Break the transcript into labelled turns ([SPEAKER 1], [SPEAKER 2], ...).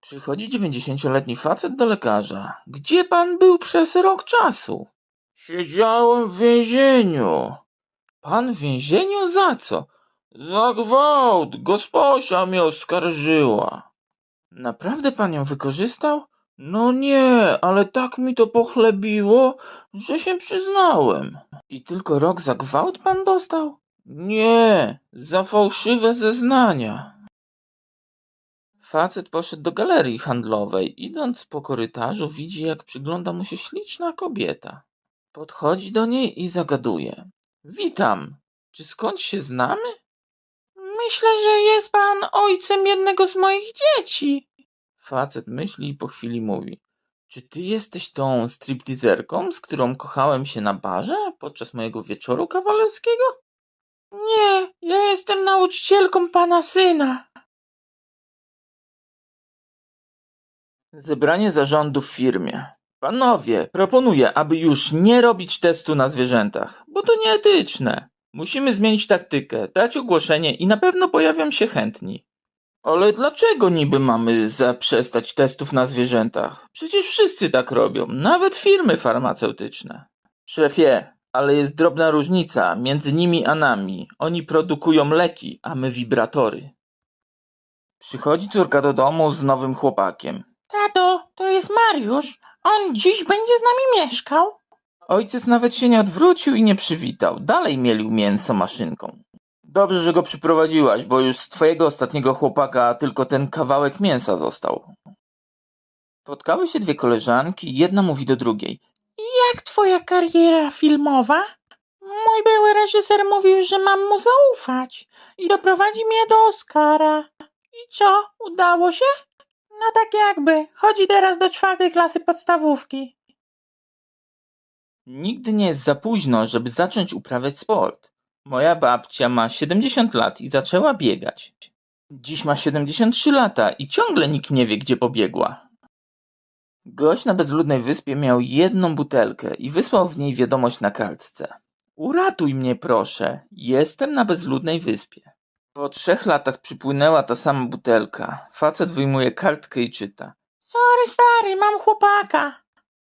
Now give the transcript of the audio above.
[SPEAKER 1] Przychodzi dziewięćdziesięcioletni facet do lekarza. Gdzie pan był przez rok czasu? Siedziałem w więzieniu. Pan w więzieniu za co? Za gwałt. Gosposia mnie oskarżyła. Naprawdę pan ją wykorzystał? No nie, ale tak mi to pochlebiło, że się przyznałem. I tylko rok za gwałt pan dostał? Nie, za fałszywe zeznania. Facet poszedł do galerii handlowej. Idąc po korytarzu, widzi, jak przygląda mu się śliczna kobieta. Podchodzi do niej i zagaduje. Witam. Czy skąd się znamy? Myślę, że jest pan ojcem jednego z moich dzieci. Facet myśli i po chwili mówi. Czy ty jesteś tą striptizerką, z którą kochałem się na barze podczas mojego wieczoru kawalerskiego? Nie, ja jestem nauczycielką pana syna. Zebranie zarządu w firmie. Panowie, proponuję, aby już nie robić testu na zwierzętach, bo to nieetyczne. Musimy zmienić taktykę, dać ogłoszenie i na pewno pojawią się chętni. Ale dlaczego niby mamy zaprzestać testów na zwierzętach? Przecież wszyscy tak robią, nawet firmy farmaceutyczne. Szefie, ale jest drobna różnica między nimi a nami. Oni produkują leki, a my wibratory. Przychodzi córka do domu z nowym chłopakiem. Tato, to jest Mariusz. On dziś będzie z nami mieszkał. Ojciec nawet się nie odwrócił i nie przywitał. Dalej mielił mięso maszynką. Dobrze, że go przyprowadziłaś, bo już z twojego ostatniego chłopaka tylko ten kawałek mięsa został. Spotkały się dwie koleżanki, jedna mówi do drugiej. Jak twoja kariera filmowa? Mój były reżyser mówił, że mam mu zaufać i doprowadzi mnie do Oscara. I co, udało się? No tak jakby. Chodzi teraz do czwartej klasy podstawówki. Nigdy nie jest za późno, żeby zacząć uprawiać sport. Moja babcia ma 70 lat i zaczęła biegać. Dziś ma 73 lata i ciągle nikt nie wie, gdzie pobiegła. Gość na bezludnej wyspie miał jedną butelkę i wysłał w niej wiadomość na kartce. Uratuj mnie proszę, jestem na bezludnej wyspie. Po trzech latach przypłynęła ta sama butelka. Facet wyjmuje kartkę i czyta. Sorry stary, mam chłopaka.